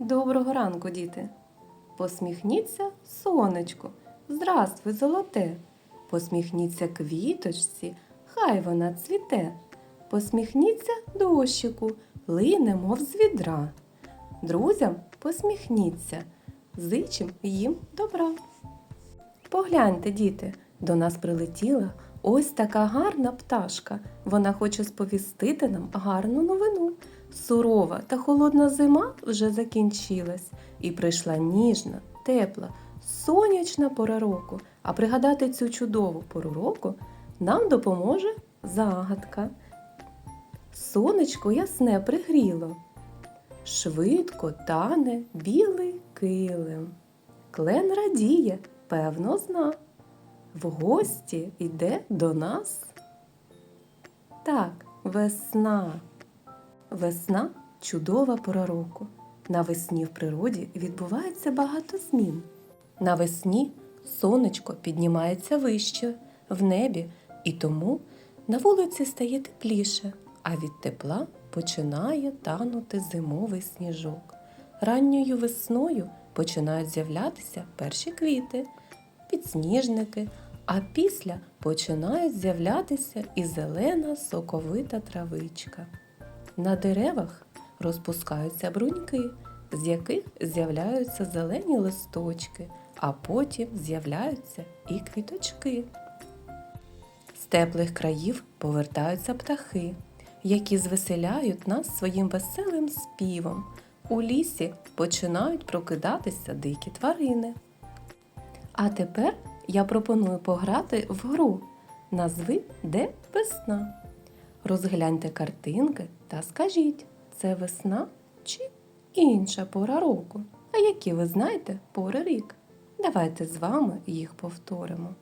Доброго ранку, діти. Посміхніться сонечку. Здравствуй, золоте. Посміхніться квіточці, хай вона цвіте. Посміхніться дощику, лине, мов з відра. Друзям посміхніться, зичим їм добра. Погляньте, діти, до нас прилетіла ось така гарна пташка. Вона хоче сповістити нам гарну новину. Сурова та холодна зима вже закінчилась, і прийшла ніжна, тепла, сонячна пора року. А пригадати цю чудову пору року нам допоможе загадка. Сонечко ясне пригріло. Швидко тане білий килим. Клен радіє, певно, зна. В гості йде до нас. Так, весна. Весна чудова пора року. Навесні в природі відбувається багато змін. Навесні сонечко піднімається вище в небі, і тому на вулиці стає тепліше, а від тепла починає танути зимовий сніжок. Ранньою весною починають з'являтися перші квіти, підсніжники, а після починають з'являтися і зелена соковита травичка. На деревах розпускаються бруньки, з яких з'являються зелені листочки, а потім з'являються і квіточки. З теплих країв повертаються птахи, які звеселяють нас своїм веселим співом. У лісі починають прокидатися дикі тварини. А тепер я пропоную пограти в гру. Назви де весна. Розгляньте картинки та скажіть, це весна чи інша пора року? А які ви знаєте пори рік? Давайте з вами їх повторимо.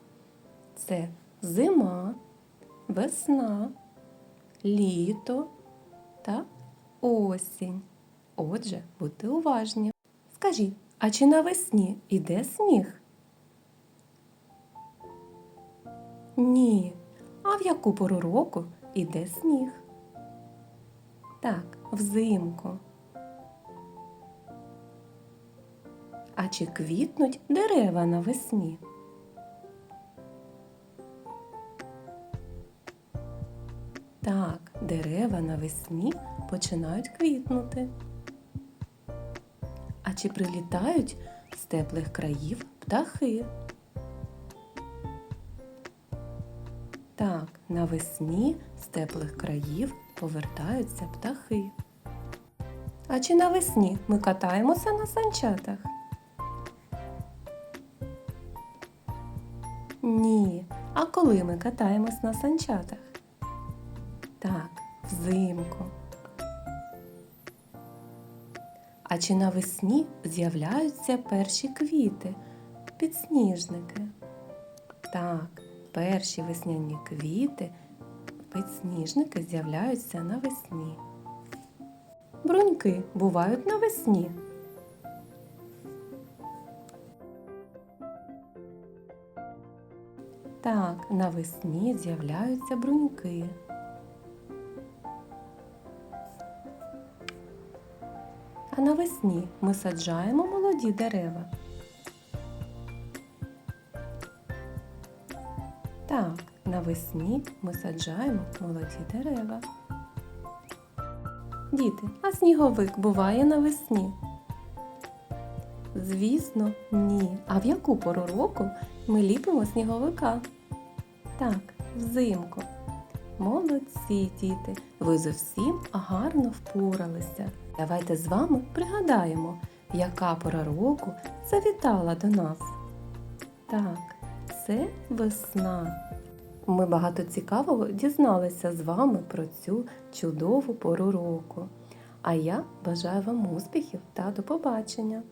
Це зима, весна, літо та осінь. Отже, будьте уважні. Скажіть, а чи навесні іде сніг? Ні. А в яку пору року іде сніг? Так, взимку. А чи квітнуть дерева навесні? Так, дерева навесні починають квітнути. А чи прилітають з теплих країв птахи? Так, навесні з теплих країв повертаються птахи. А чи навесні ми катаємося на санчатах? Ні. А коли ми катаємось на санчатах? Так, взимку. А чи навесні з'являються перші квіти, підсніжники? Так, перші весняні квіти, підсніжники з'являються навесні. Бруньки бувають навесні. Так, навесні з'являються бруньки. А навесні ми саджаємо молоді дерева. Так, навесні ми саджаємо молоді дерева. Діти, а сніговик буває навесні? Звісно, ні. А в яку пору року ми ліпимо сніговика? Так, взимку. Молодці, діти, ви зовсім гарно впоралися. Давайте з вами пригадаємо, яка пора року завітала до нас. Так, це весна. Ми багато цікавого дізналися з вами про цю чудову пору року. А я бажаю вам успіхів та до побачення!